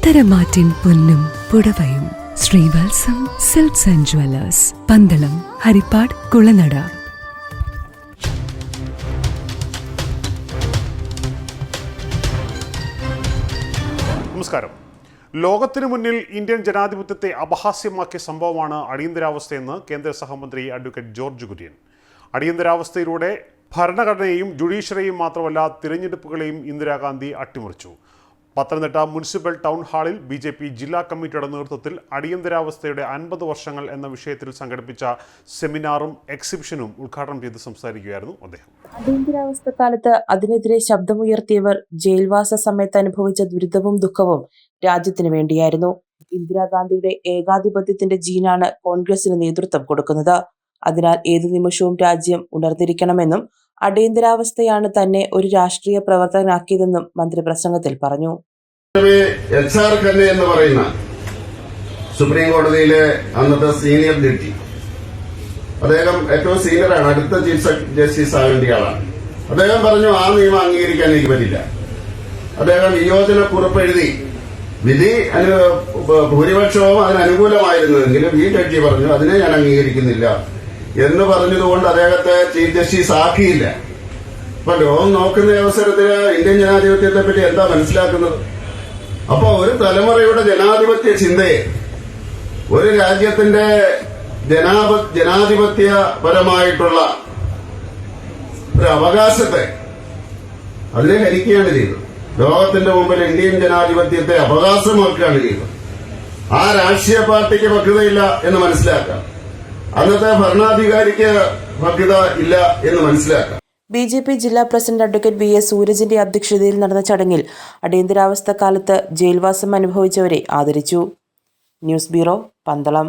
പത്തരമാറ്റിൻ പൊന്നും പുടവയും. Sreevalsam silks and jewellers Pandalam Haripad Kulanada. നമസ്കാരം. ലോകത്തിനു മുന്നിൽ ഇന്ത്യൻ ജനാധിപത്യത്തെ അപഹാസ്യമാക്കിയ സംഭവമാണ് അടിയന്തരാവസ്ഥയെന്ന് കേന്ദ്ര സഹമന്ത്രി അഡ്വക്കേറ്റ് ജോർജ് കുര്യൻ. അടിയന്തരാവസ്ഥയിലൂടെ ഭരണഘടനയെയും ജുഡീഷ്യറിയും മാത്രമല്ല തിരഞ്ഞെടുപ്പുകളെയും ഇന്ദിരാഗാന്ധി അട്ടിമറിച്ചു. പത്തനംതിട്ട മുനിസിപ്പൽ ടൗൺ ഹാളിൽ ബി ജെ പി ജില്ലാ കമ്മിറ്റിയുടെ നേതൃത്വത്തിൽ അടിയന്തരാവസ്ഥയുടെ അൻപത് വർഷങ്ങൾ എന്ന വിഷയത്തിൽ സംഘടിപ്പിച്ച സെമിനാറും എക്സിബിഷനും ഉദ്ഘാടനം ചെയ്ത് സംസാരിക്കുകയായിരുന്നു അദ്ദേഹം. അടിയന്തരാവസ്ഥ കാലത്ത് അതിനെതിരെ ശബ്ദമുയർത്തിയവർ ജയിൽവാസ സമയത്ത് അനുഭവിച്ച ദുരിതവും ദുഃഖവും രാജ്യത്തിന് വേണ്ടിയായിരുന്നു. ഇന്ദിരാഗാന്ധിയുടെ ഏകാധിപത്യത്തിന്റെ ജീനാണ് കോൺഗ്രസിന് നേതൃത്വം കൊടുക്കുന്നത്. അതിനാൽ ഏതു നിമിഷവും രാജ്യം ഉണർന്നിരിക്കണമെന്നും അടിയന്തരാവസ്ഥയാണ് തന്നെ ഒരു രാഷ്ട്രീയ പ്രവർത്തകനാക്കിയതെന്നും മന്ത്രി പ്രസംഗത്തിൽ പറഞ്ഞു. എച്ച് ആർ ഖന്ന എന്ന് പറയുന്ന സുപ്രീം കോടതിയിലെ അന്നത്തെ സീനിയർ ജഡ്ജി. അദ്ദേഹം ഏറ്റവും സീനിയറാണ്. അടുത്ത ചീഫ് ജസ്റ്റിസ് ആകേണ്ട ആളാണ്. അദ്ദേഹം പറഞ്ഞു ആ നിയമം അംഗീകരിക്കാൻ എനിക്ക് പറ്റില്ല. അദ്ദേഹം വിയോജന കുറിപ്പ് എഴുതി വിധി ഭൂരിപക്ഷവും അതിനനുകൂലമായിരുന്നെങ്കിലും ഈ ജഡ്ജി പറഞ്ഞു അതിനെ ഞാൻ അംഗീകരിക്കുന്നില്ല എന്ന് പറഞ്ഞതുകൊണ്ട് അദ്ദേഹത്തെ ചീഫ് ജസ്റ്റിസ് ആക്കിയില്ല. അപ്പൊ ലോകം നോക്കുന്ന അവസരത്തിൽ ഇന്ത്യൻ ജനാധിപത്യത്തെ പറ്റി എന്താ മനസ്സിലാക്കുന്നത്? അപ്പൊ ഒരു തലമുറയുടെ ജനാധിപത്യ ചിന്തയെ ഒരു രാജ്യത്തിന്റെ ജനാപ ജനാധിപത്യപരമായിട്ടുള്ള ഒരു അവകാശത്തെ അതിനെ ഹരിക്കുകയാണ് ചെയ്തത്. ലോകത്തിന്റെ മുമ്പിൽ ഇന്ത്യൻ ജനാധിപത്യത്തെ അവകാശമാക്കുകയാണ് ചെയ്തത്. ആ രാഷ്ട്രീയ പാർട്ടിക്ക് പക്വതയില്ല എന്ന് മനസ്സിലാക്കാം. അന്നത്തെ ഭരണാധികാരിക്ക് പക്വത ഇല്ല എന്ന് മനസ്സിലാക്കാം. ബി ജെ പി ജില്ലാ പ്രസിഡന്റ് അഡ്വക്കേറ്റ് വി എസ് സൂരജിന്റെ അധ്യക്ഷതയിൽ നടന്ന ചടങ്ങിൽ അടിയന്തരാവസ്ഥ കാലത്ത് ജയിൽവാസം അനുഭവിച്ചവരെ ആദരിച്ചു. News bureau Pandalam.